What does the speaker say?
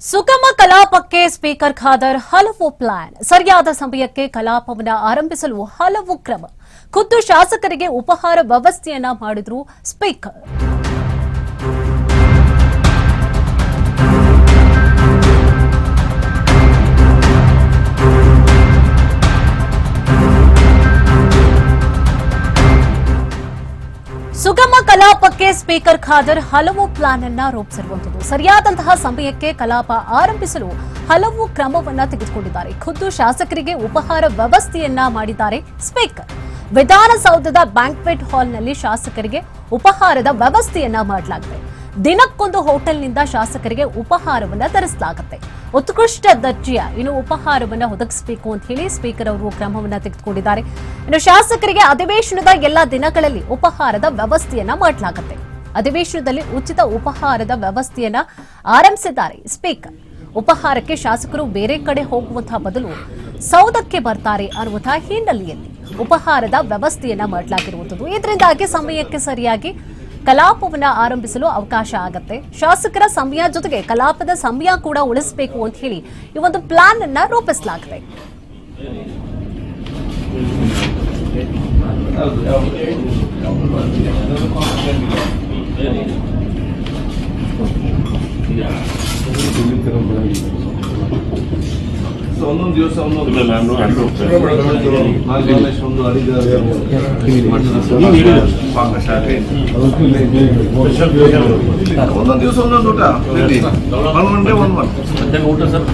ಸುಗಮ ಕಲಾಪಕ್ಕೆ ಸ್ಪೀಕರ್ ಖಾದರ್ ಹಲವು ಪ್ಲಾನ್. ಸರಿಯಾದ ಸಮಯಕ್ಕೆ ಕಲಾಪವನ್ನು ಆರಂಭಿಸಲು ಹಲವು ಕ್ರಮ. ಖುದ್ದು ಶಾಸಕರಿಗೆ ಉಪಹಾರ ವ್ಯವಸ್ಥೆಯನ್ನ ಮಾಡಿದ್ರು ಸ್ಪೀಕರ್. ಸುಗಮ ಕಲಾಪಕ್ಕೆ ಸ್ಪೀಕರ್ ಖಾದರ್ ಹಲವು ಪ್ಲಾನ್ ಅನ್ನ ರೂಪಿಸಿರುವಂತದ್ದು ಸರಿಯಾದಂತಹ ಸಮಯಕ್ಕೆ ಕಲಾಪ ಆರಂಭಿಸಲು ಹಲವು ಕ್ರಮವನ್ನ ತೆಗೆದುಕೊಂಡಿದ್ದಾರೆ. ಖುದ್ದು ಶಾಸಕರಿಗೆ ಉಪಹಾರ ವ್ಯವಸ್ಥೆಯನ್ನ ಮಾಡಿದ್ದಾರೆ ಸ್ಪೀಕರ್. ವಿಧಾನಸೌಧದ ಬ್ಯಾಂಕ್ವೆಟ್ ಹಾಲ್ನಲ್ಲಿ ಶಾಸಕರಿಗೆ ಉಪಹಾರದ ವ್ಯವಸ್ಥೆಯನ್ನ ಮಾಡಲಾಗಿದೆ. ದಿನಕ್ಕೊಂದು ಹೋಟೆಲ್ನಿಂದ ಶಾಸಕರಿಗೆ ಉಪಹಾರವನ್ನ ತರಿಸಲಾಗುತ್ತೆ. ಉತ್ಕೃಷ್ಟ ದರ್ಜೆಯ ಇನ್ನು ಉಪಹಾರವನ್ನು ಒದಗಿಸಬೇಕು ಅಂತ ಹೇಳಿ ಸ್ಪೀಕರ್ ಅವರು ಕ್ರಮವನ್ನ ತೆಗೆದುಕೊಂಡಿದ್ದಾರೆ. ಇನ್ನು ಶಾಸಕರಿಗೆ ಅಧಿವೇಶನದ ಎಲ್ಲಾ ದಿನಗಳಲ್ಲಿ ಉಪಹಾರದ ವ್ಯವಸ್ಥೆಯನ್ನ ಮಾಡಲಾಗುತ್ತೆ. ಅಧಿವೇಶನದಲ್ಲಿ ಉಚಿತ ಉಪಹಾರದ ವ್ಯವಸ್ಥೆಯನ್ನ ಆರಂಭಿಸಿದ್ದಾರೆ ಸ್ಪೀಕರ್. ಉಪಹಾರಕ್ಕೆ ಶಾಸಕರು ಬೇರೆ ಕಡೆ ಹೋಗುವಂತಹ ಬದಲು ಸೌಧಕ್ಕೆ ಬರ್ತಾರೆ ಅನ್ನುವಂತಹ ಹಿನ್ನೆಲೆಯಲ್ಲಿ ಉಪಹಾರದ ವ್ಯವಸ್ಥೆಯನ್ನ ಮಾಡಲಾಗಿರುವಂಥದ್ದು. ಇದರಿಂದಾಗಿ ಸಮಯಕ್ಕೆ ಸರಿಯಾಗಿ ಕಲಾಪವನ್ನ ಆರಂಭಿಸಲು ಅವಕಾಶ ಆಗತ್ತೆ. ಶಾಸಕರ ಸಮಯ ಜೊತೆಗೆ ಕಲಾಪದ ಸಮಯ ಕೂಡ ಉಳಿಸಬೇಕು ಅಂತ ಹೇಳಿ ಈ ಒಂದು ಪ್ಲಾನ್ ಅನ್ನ ರೂಪಿಸಲಾಗಿದೆ. ಒಂದೊಂದು ದಿವಸ ಒಂದು ಸ್ಪೆಷಲ್ ಒಂದೊಂದು ದಿವಸ ಒಂದೊಂದು ಊಟ. ಮಧ್ಯಾಹ್ನ ಊಟ ಸರ್